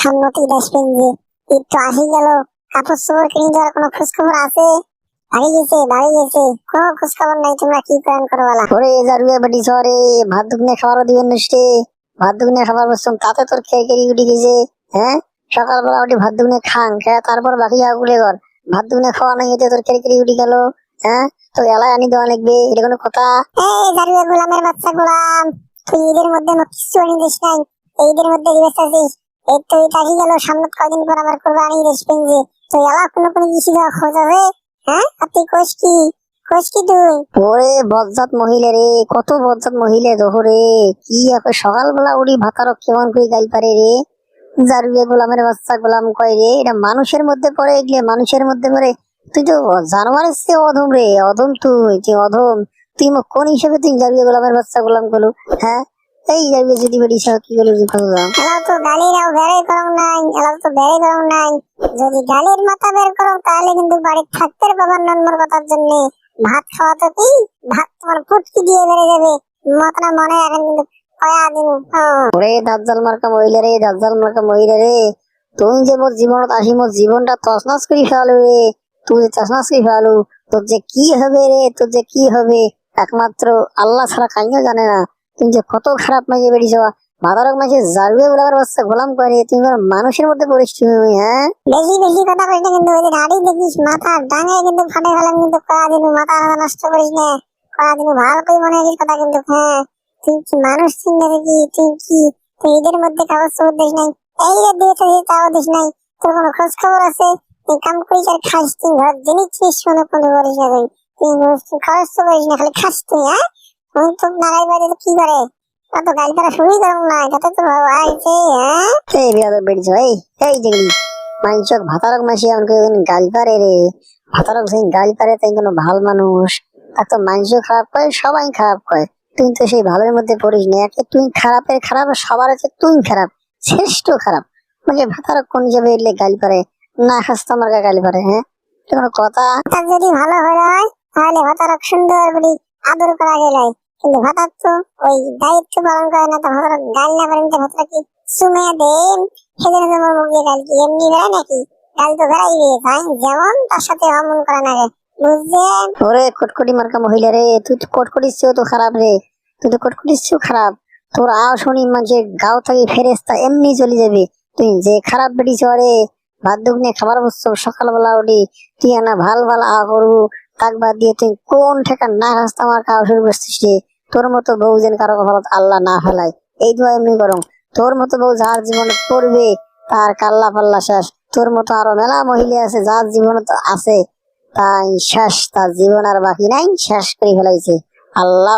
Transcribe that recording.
সামনেতেই দেখবেন যে ঈদ তো আসি গেল। কাপড় চোপড় কিনে দেওয়ার কোনো খোঁজ খবর আছে? বাড়ি গেছে বাড়ি গেছে। কোনো খোঁজ নাই তোমরা কি প্ল্যান করো বলা? ওরে জারুয়া বাড়ি শহরে ভাত দুগুনে খাবারও দিবেন নিশ্চে ভাত দুগুনে খাবার বসতাম তাতে তোর খেয়ে কেরি উঠে গেছে হ্যাঁ? সকালবেলা উঠে ভাত দুগুনে খান খেয়ে তারপর বাকি আগুলে ঘর। ভাত দুগুনে খাওয়া নাই এতে তোর কেরি কেরি উঠে গেল হ্যাঁ? তো এলাই আনি দেওয়া লাগবে এটা কোনো কথা? এই জারুয়া গোলামের বাচ্চা গোলাম তুই ঈদের মধ্যে কিছু আনি দিস নাই। ঈদের মধ্যে দিবস আছিস এই তো ঈদ আসি গেল, সামনে কদিন পর দেখবেন যে। তো এলা কিছু দেওয়া হ্যাঁ? কোষ কি? কোষ কি তুই? ওরে বজ্জাত মহিলা রে, কত বজ্জাত মহিলা দোহরে। কি এখন সকালবেলা উড়ি ভাতারক কেমন করে গাইল পারে রে। জারুয়ে গোলামের বাচ্চা গোলাম কয় রে, এটা মানুষের মধ্যে পড়ে, এগুলো মানুষের মধ্যে পড়ে। তুই তো জানোয়ারের চেয়ে অধম রে, অধম তুই তুই অধম। তুই কোন হিসেবে তুই জারুয়ে গোলামের বাচ্চা গোলাম করলু হ্যাঁ? এই যাবি যদি সহ কি তুই কত দাম এলাও তো করম নাই তো নাই। যদি গালির মাথা বের করো তাহলে কিন্তু বাড়ি থাকতে বাবার নম্বর কথার জন্য ভাত খাওয়া তো কি? ভাত তোমার ফুটকি দিয়ে বেড়ে যাবে। মাথা মনে এখন কিন্তু কয়া দিন ওরে দাজ্জাল মার্কা মহিলা রে দাজ্জাল মার্কা মহিলা রে। তুই যে মোর জীবনত আসি মোর জীবনটা তছনছ করে ফেলালু রে। তুই তছনছ করে ফেলালু তোর যে কি হবে রে তোর যে কি হবে একমাত্র আল্লাহ ছাড়া কাইও জানে না। তুই যে কত খারাপ মাইয়ে বেরিয়েছ মাদারক মাঝে জারুয়ে বলার বাচ্চা গোলাম করে তুমি কোনো মানুষের মধ্যে পড়িস তুমি হ্যাঁ? বেশি বেশি কথা কইস না কিন্তু, ওই দাড়ি দেখিস, মাথা ডাঙে কিন্তু ফাটে ফেলাম কিন্তু কয়া দিন মাথা নষ্ট করিস না। কয়া দিন ভালো করে মনে রাখিস কথা কিন্তু হ্যাঁ। তুই কি মানুষ চিন্তা দেখি তুই কি, তুই ঈদের মধ্যে কাগজ চোপড় দিস নাই? এই যে দিয়েছে তাও দিস নাই। তোর কোনো খোঁজ খবর আছে? তুই কাম করিস আর খাস, তুই ঘর জিনিস কোনো কোনো করিস না তুই। তুই খরচ করিস না, খালি খাস তুই হ্যাঁ? তুই তো নাগাই বাইরে কি করে? অত গাড়ি করা শুরুই করুন না যাতে তো বাবা আইছে হ্যাঁ? এই বিয়াদব বেরিয়েছ এই এই যেগুলি মাইনচক ভাতারক মাসি আমাকে গাল পারে রে। ভাতারক সেই গাল পারে তাই কোনো ভালো মানুষ। তার তো মাইনস খারাপ করে সবাই খারাপ করে। তুই তো সেই ভালোর মধ্যে পড়িস না একে তুই খারাপের খারাপ সবার আছে তুই খারাপ শ্রেষ্ঠ খারাপ। মানে ভাতারক কোন যাবে এলে গাল পারে? না খাস তো আমার গায়ে গাল পারে হ্যাঁ? কোনো কথা? যদি ভালো হয় তাহলে ভাতারক সুন্দর করে আদর করা গেলে কিন্তু ভাতার তো ওই দায়িত্ব পালন করে না তো ভাতারক গাল না পারেন তো ভাতার কি সুমে দেন? সেজন্য তোমার মুখ গাল কি এমনি বেড়ায় নাকি? গাল তো বেড়াইবে তাই যেমন তার সাথে অমন করা লাগে বুঝছেন ওরে কটকটি মার্কা মহিলা রে, তুই তো কটকটির চেয়েও তো খারাপ রে। তুই তো চেয়েও খারাপ। তোর আও শুনি মাঝে গাও থেকে ফেরেস্তা এমনি চলে যাবে। তুই যে খারাপ বেরিয়েছ রে ভাত দুগ্নে খাবার বসছ, সকালবেলা উঠি, তুই না ভালো ভালো আ করব তাক বাদ দিয়ে তুই কোন ঠেকান না রাস্তা আমার খাওয়া শুরু করছিস তোর মতো বউ যেন কারও কপালত আল্লাহ না ফেলায়। এই দোয়া এমনি করুন তোর মতো বউ যার জীবনে পড়বে, তার কাল্লা পাল্লা শেষ। তোর মতো আরও মেলা মহিলা আছে, যার জীবনে তো আছে। তাই শেষ, তার জীবন আর বাকি নাই, শেষ করে ফেলাইছে। আল্লাহ